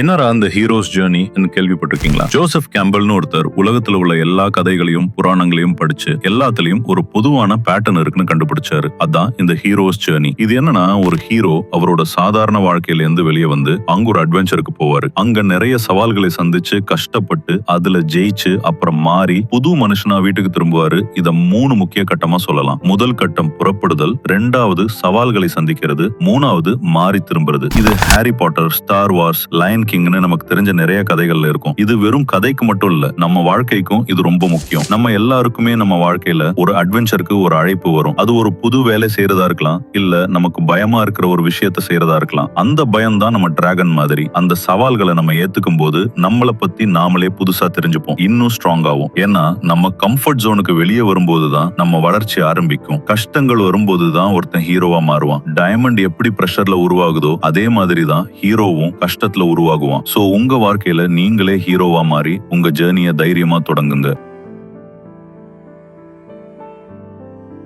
என்னடா அந்த heroes journey கேள்விப்பட்டிருக்கீங்களா? ஜோசப் கேம்பல்னு ஒருத்தர் உலகத்துல உள்ள எல்லா கதைகளையும் புராணங்களையும் படிச்சு எல்லாத்துலயும் ஒரு பொதுவான பேட்டர்ன் இருக்குன்னு கண்டுபிடிச்சாரு. அதான் இந்த ஹீரோஸ் ஜேர்னி இது என்னன்னா ஒரு ஹீரோ அவரோட சாதாரண வாழ்க்கையில இருந்து வெளியே வந்து அங்க ஒரு அட்வென்ச்சருக்கு போவாரு. அங்க நிறைய சவால்களை சந்திச்சு கஷ்டப்பட்டு அதுல ஜெயிச்சு அப்புறம் மாறி புது மனுஷனா வீட்டுக்கு திரும்புவாரு. இத மூணு முக்கிய கட்டமா சொல்லலாம். முதல் கட்டம் புறப்படுதல் ரெண்டாவது சவால்களை சந்திக்கிறது மூணாவது மாறி திரும்புறது. இது Harry Potter Star Wars Lion கிங்னு நமக்கு தெரிஞ்ச நிறைய கதைகள்ல இருக்கும். இது வெறும் கதைக்கு மட்டும் இல்ல நம்ம வாழ்க்கைக்கும் இது ரொம்ப முக்கியம். நம்ம எல்லாருக்குமே நம்ம வாழ்க்கையில ஒரு அட்வென்ச்சருக்கு ஒரு அழைப்பு வரும். அது ஒரு புது வேலை செய்யறதா இருக்கலாம் இல்ல நமக்கு பயமா இருக்கிற ஒரு விஷயத்த செய்யறதா இருக்கலாம். அந்த பயம் தான் நம்ம டிராகன் மாதிரி. அந்த சவால்களை நம்ம ஏத்துக்கும் போது நம்மளை பத்தி நாமளே புதுசா தெரிஞ்சுப்போம். இன்னும் ஸ்ட்ராங் ஆகும் ஏன்னா நம்ம கம்ஃபர்ட் ஜோனுக்கு வெளியே வரும்போது தான் நம்ம வளர்ச்சி ஆரம்பிக்கும். கஷ்டங்கள் வரும்போது தான் ஒருத்தன் ஹீரோவா மாறுவான். டைமண்ட் எப்படி பிரஷர்ல உருவாகுதோ அதே மாதிரி தான் ஹீரோவும் கஷ்டத்துல உருவாகும். ஆகுவான் சோ உங்க வாழ்க்கையில நீங்களே ஹீரோவா மாறி உங்க ஜேர்னிய தைரியமா தொடங்குங்க.